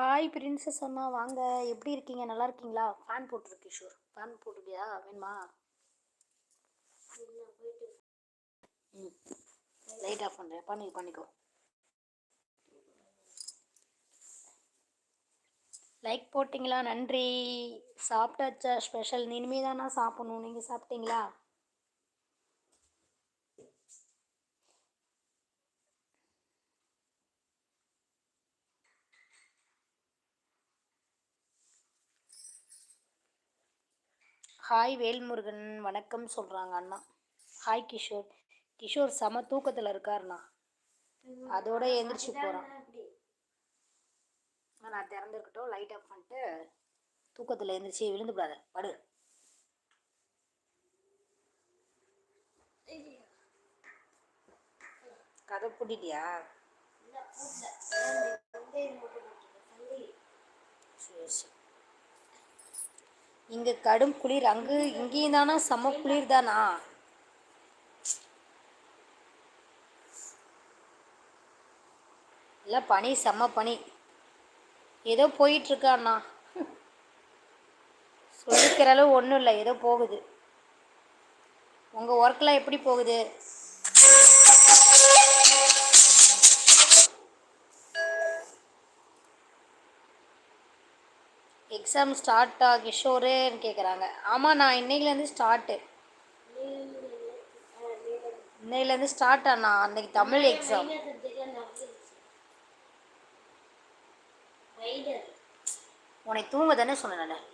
Hi princess அம்மா வாங்க. எப்படி இருக்கீங்க? நல்லா இருக்கீங்களா? ஃபேன் போட்டிருக்கு கிஷோர் ஃபேன் போட்டுருக்கியா? வேணுமா? ம். லைட் ஆஃப் பண்ணுறேன் பண்ணி பண்ணிக்கோ. லைக் போட்டிங்களா? நன்றி. சாப்பிட்டாச்சா? ஸ்பெஷல் இனிமே தானா சாப்பிடணும். நீங்கள் சாப்பிட்டீங்களா? ஹாய் வேல்முருகன். வணக்கம் சொல்கிறாங்க அண்ணா. ஹாய் கிஷோர். கிஷோர் செம தூக்கத்தில் இருக்காருண்ணா. அதோட எந்திரிச்சு போகிறான் நான் திறந்துருக்கட்டும். லைட் ஆஃப் பண்ணிட்டு தூக்கத்தில் எழுந்திரிச்சு விழுந்து விடாத. படு. கதை பூட்டிட்டியா? சரி சரி. இங்கே கடும் குளிர் அங்கு இங்கேயும் தானா? செம்ம குளிர் தானா? இல்லை பனி செம்ம பனி. ஏதோ போயிட்டுருக்காண்ணா சொல்லிக்கிற அளவு ஒன்றும் இல்லை ஏதோ போகுது. உங்கள் ஒர்க்கெலாம் எப்படி போகுது? எக்ஸாம் ஸ்டார்ட்டா கிஷோருன்னு கேட்குறாங்க ஆமாம் நான் இன்னைக்குலேருந்து ஸ்டார்ட்டு. இன்னைக்குலேருந்து ஸ்டார்ட் ஆனா அன்னைக்கு தமிழ் எக்ஸாம். உன்னை தூங்க தானே சொன்னேன் நான்.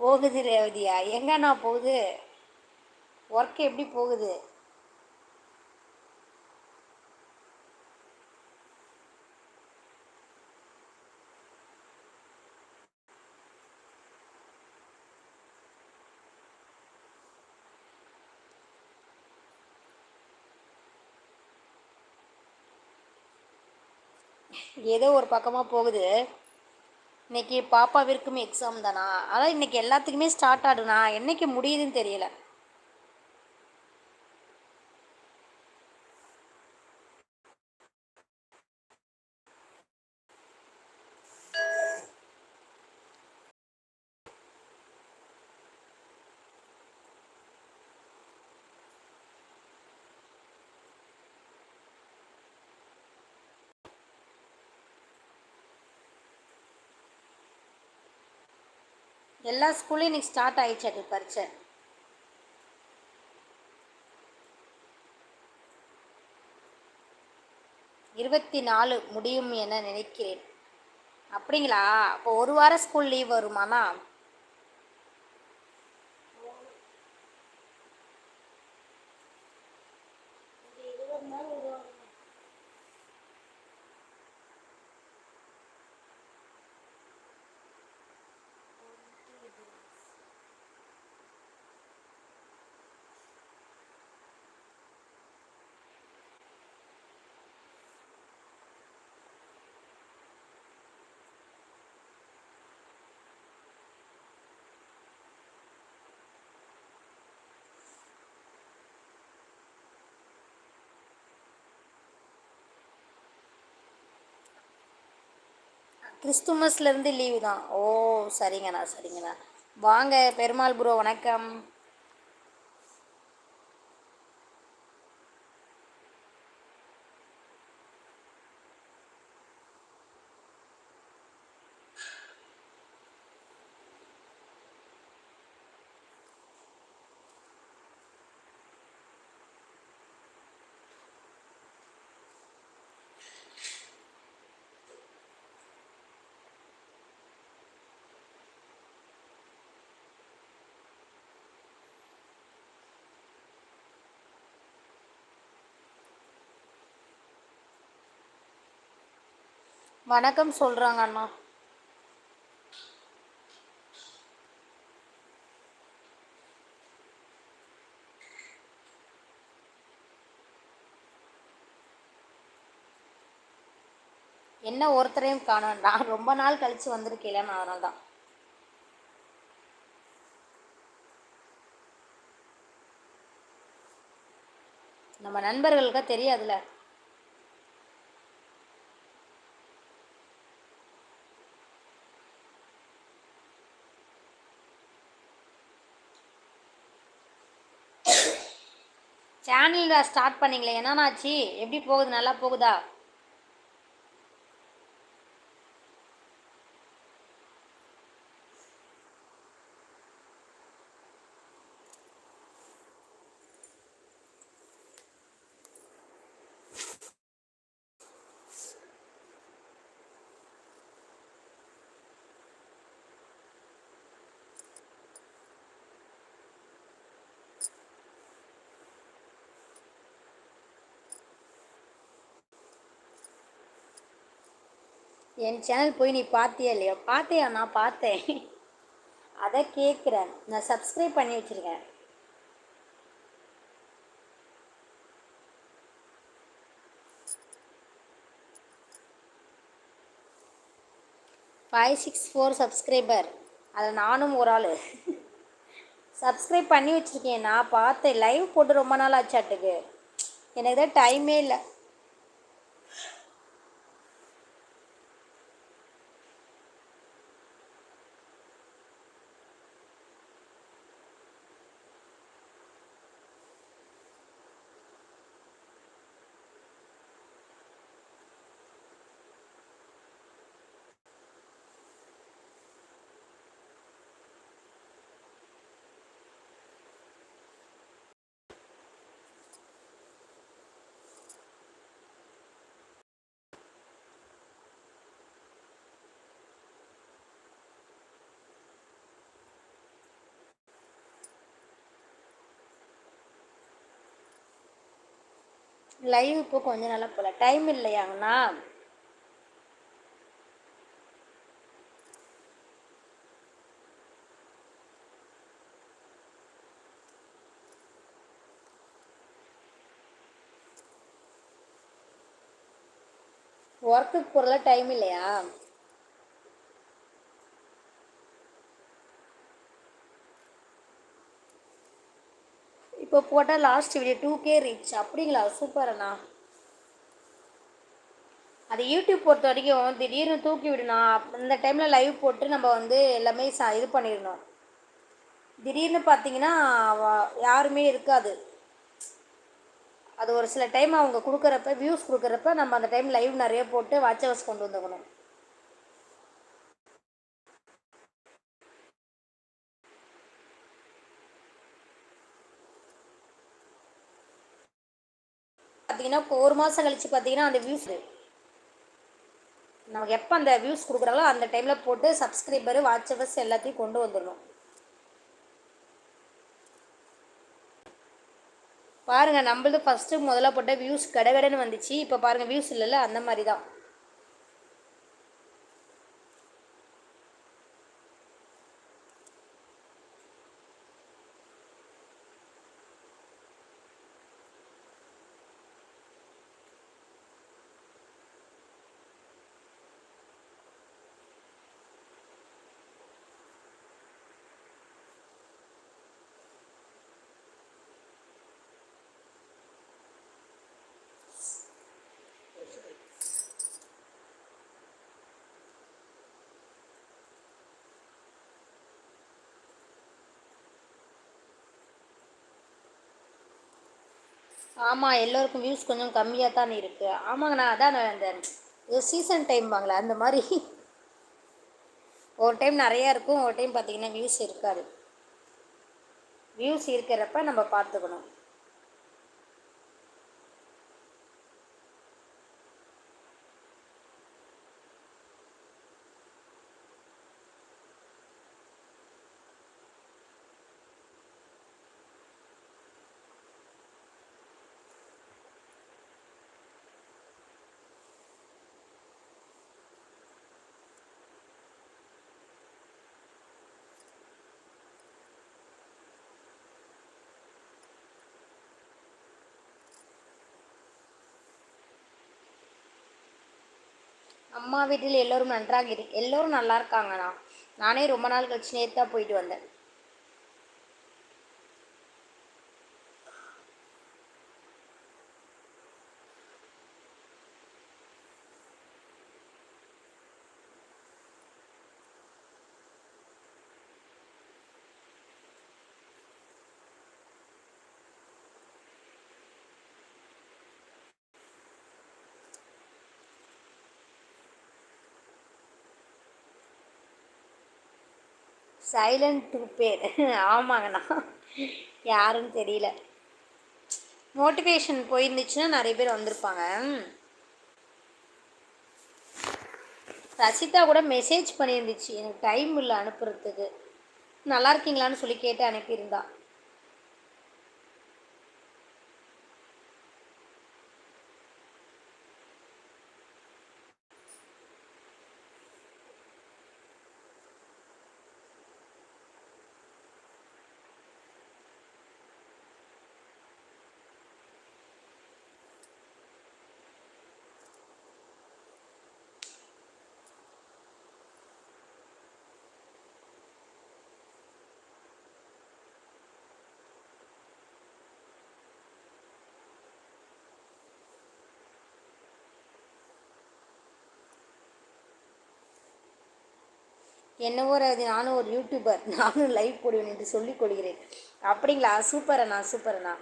போகுது ரேவதியா? எங்கண்ணா போகுது? ஒர்க் எப்படி போகுது? ஏதோ ஒரு பக்கமாக போகுது. இன்றைக்கி பாப்பாவிற்கும் எக்ஸாம் தானா? அதான் இன்னைக்கு எல்லாத்துக்குமே ஸ்டார்ட் ஆடுனா என்றைக்கு முடியுதுன்னு தெரியலை. எல்லா ஸ்கூல்லையும் இன்னைக்கு ஸ்டார்ட் ஆயிடுச்சு அது பரீட்சை. இருபத்தி நாலு முடியும் என நினைக்கிறேன். அப்படிங்களா? அப்போ ஒரு வாரம் ஸ்கூல் லீவ் வருமானா கிறிஸ்துமஸ்லேருந்து லீவு தான். ஓ சரிங்கண்ணா சரிங்கண்ணா. வாங்க பெருமாள் ப்ரோ வணக்கம். வணக்கம் சொல்கிறாங்க அண்ணா. என்ன ஒருத்தரையும் காணும். நான் ரொம்ப நாள் கழித்து வந்திருக்கேன் நான் அதனால தான் நம்ம நண்பர்களுக்கு தெரியாதுல்ல. சேனலில் ஸ்டார்ட் பண்ணிங்களே என்னாச்சு எப்படி போகுது? நல்லா போகுதா? என் சேனல் போய் நீ பார்த்தியா இல்லையா? பார்த்தியா நான் பார்த்தேன். அதை கேட்குறேன். நான் சப்ஸ்கிரைப் பண்ணி வச்சுருக்கேன். ஃபைவ் சிக்ஸ் ஃபோர் சப்ஸ்கிரைபர் அதில் நானும் ஒரு ஆள். சப்ஸ்கிரைப் பண்ணி வச்சுருக்கேன். நான் பார்த்தேன். லைவ் போட்டு ரொம்ப நாள் ஆச்சாட்டுக்கு எனக்கு தான் டைமே இல்லை. லைவ் இப்போ கொஞ்சம் நாளாக போகல டைம் இல்லையாங்கண்ணா ஒர்க்குக்கு போகிறதுல டைம் இல்லையா? இப்போ போட்டால் last video two K reach அப்படிங்களா? சூப்பர் அண்ணா. அது யூடியூப் பொறுத்த வரைக்கும் திடீர்னு தூக்கி விடணும் இந்த டைமில் லைவ் போட்டு நம்ம வந்து எல்லாமே ச இது பண்ணிடணும். திடீர்னு பார்த்தீங்கன்னா யாருமே இருக்காது. அது ஒரு சில டைம் அவங்க கொடுக்குறப்ப வியூஸ் கொடுக்குறப்ப நம்ம அந்த டைம் லைவ் நிறைய போட்டு வாட்ச் ஹவர்ஸ் கொண்டு வந்துக்கணும். பார்த்தீங்கன்னா ஒரு மாதம் கழிச்சு பார்த்தீங்கன்னா அந்த வியூஸ் நமக்கு எப்போ அந்த வியூஸ் கொடுக்குறாங்களோ அந்த டைமில் போட்டு சப்ஸ்கிரைபரு வாட்சவர்ஸ் எல்லாத்தையும் கொண்டு வந்துடணும். பாருங்கள் நம்மளது ஃபஸ்ட்டு முதல்ல போட்ட வியூஸ் கடகடன்னு வந்துச்சு. இப்போ பாருங்கள் வியூஸ் இல்லைல்ல? அந்த மாதிரி தான் ஆமாம் எல்லோருக்கும் வியூஸ் கொஞ்சம் கம்மியாக தான் இருக்குது ஆமாங்கண்ணா அதான் அந்த சீசன் டைம் வாங்கல அந்த மாதிரி. ஒரு டைம் நிறையா இருக்கும் ஒரு டைம் பார்த்திங்கன்னா வியூஸ் இருக்காது. வியூஸ் இருக்கிறப்ப நம்ம பார்த்துக்கணும். அம்மா வீட்டில் எல்லோரும் நன்றாக இரு எல்லோரும் நல்லா இருக்காங்கண்ணா. நானே ரொம்ப நாள் கழிச்சு நேற்று தான் போயிட்டு வந்தேன். சைலண்ட் டூ பேர். ஆமாங்கண்ணா. யாருன்னு தெரியல. மோட்டிவேஷன் போயிருந்துச்சுன்னா நிறைய பேர் வந்திருப்பாங்க. ரசிதா கூட மெசேஜ் பண்ணியிருந்துச்சு. எனக்கு டைம் இல்லை அனுப்புறதுக்கு. நல்லா இருக்கீங்களான்னு சொல்லி கேட்டு அனுப்பியிருந்தா. என்னவோ அது நானும் ஒரு யூடியூபர் நானும் லைவ் போடுவேன் என்று சொல்லிக் கொள்கிறேன். அப்படிங்களா? சூப்பர் அண்ணா சூப்பர் அண்ணா.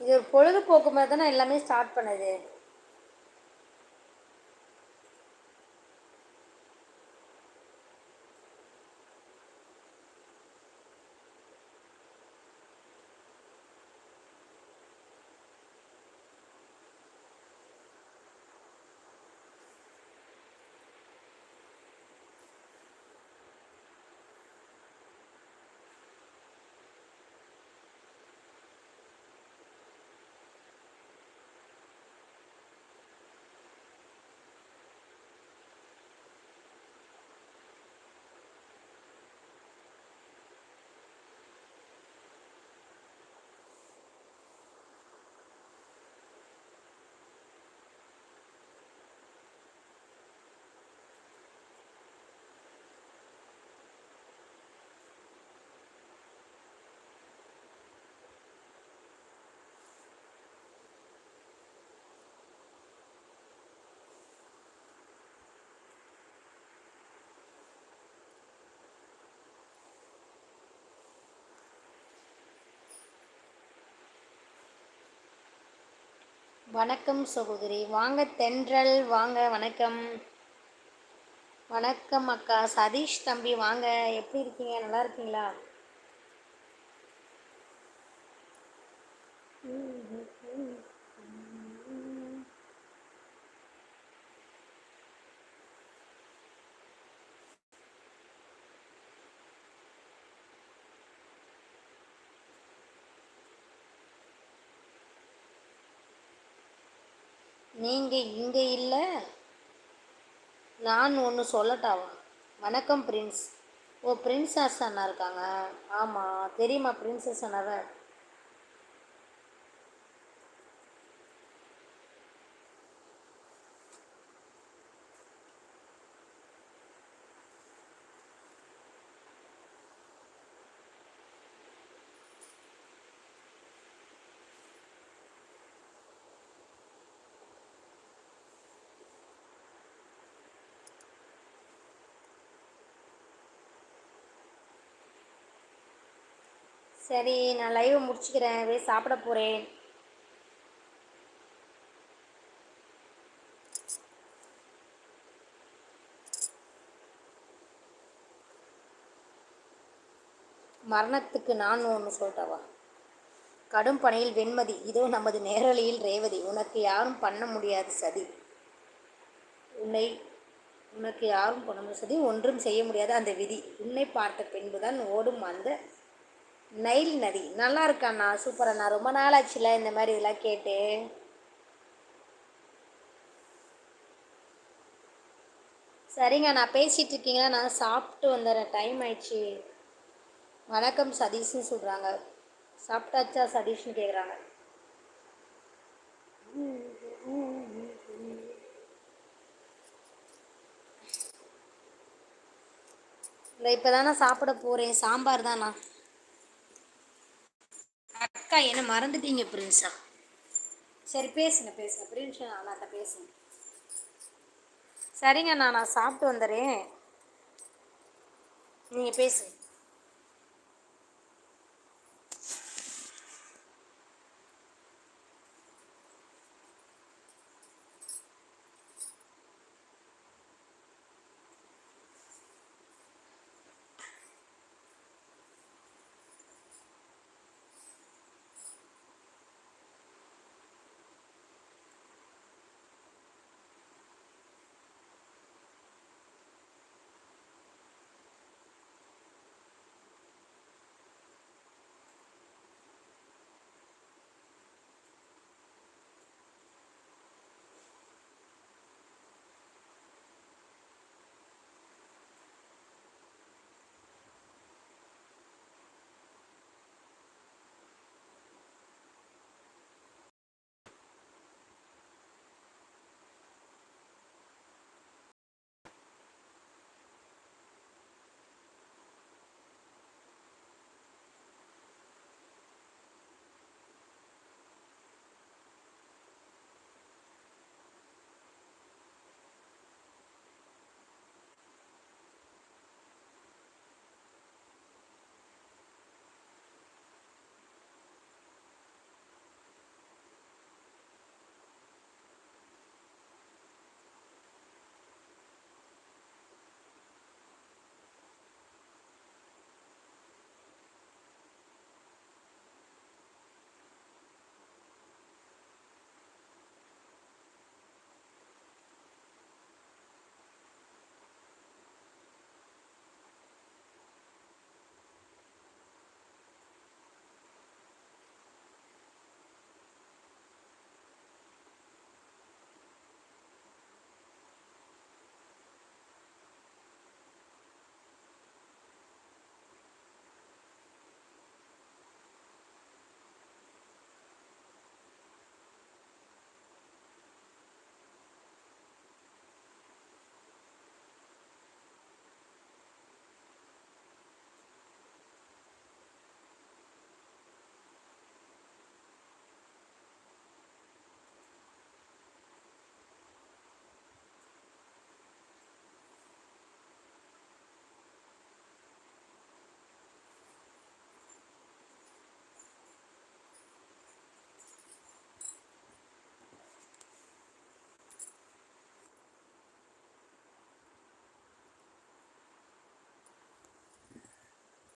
இது ஒரு பொழுதுபோக்கு மாதிரி தானே எல்லாமே ஸ்டார்ட் பண்ணுது. வணக்கம் சகோதரி. வாங்க தென்றல் வாங்க வணக்கம். வணக்கம் அக்கா. சதீஷ் தம்பி வாங்க. எப்படி இருக்கீங்க? நல்லா இருக்கீங்களா? நீங்கள் இங்கே இல்லை. நான் ஒன்று சொல்லட்டாவா வணக்கம் பிரின்ஸ். ஓ பிரின்சஸ் அண்ணா இருக்காங்க. ஆமாம் தெரியுமா பிரின்சஸ் அண்ணாவை சரி நான் லைவை முடிச்சுக்கிறேன். போய் சாப்பிட போகிறேன் மரணத்துக்கு நான் ஒன்று சொல்லிட்டவா கடும் பணியில் வெண்மதி இதோ நமது நேரலையில் ரேவதி. உனக்கு யாரும் பண்ண முடியாது சதி. உன்னை உனக்கு யாரும் பண்ண முடியாது சதி. ஒன்றும் செய்ய முடியாது அந்த விதி. உன்னை பார்த்த பின்புதான் ஓடும் அந்த நைல் நதி. நல்லா இருக்காண்ணா சூப்பர் அண்ணா ரொம்ப நாள் ஆச்சுல இந்த மாதிரி இதெல்லாம் கேட்டு. சரிங்க நான் பேசிகிட்டு இருக்கீங்களா? நான் சாப்பிட்டு வந்துடுறேன். டைம் ஆயிடுச்சு. வணக்கம் சதீஷ்னு சொல்கிறாங்க சாப்பிட்டாச்சா சதீஷ்னு கேட்குறாங்க இல்லை இப்போ தானே சாப்பிட போகிறேன் சாம்பார் தானா அக்கா என்ன மறந்துட்டீங்க பிரின்ஸா சரி பேசுங்க பேசுங்க. பிரின்ஸா அண்ணாட்ட பேசுங்க சரிங்க நான் நான் சாப்பிட்டு வந்துடுறேன் நீங்கள் பேசுங்க.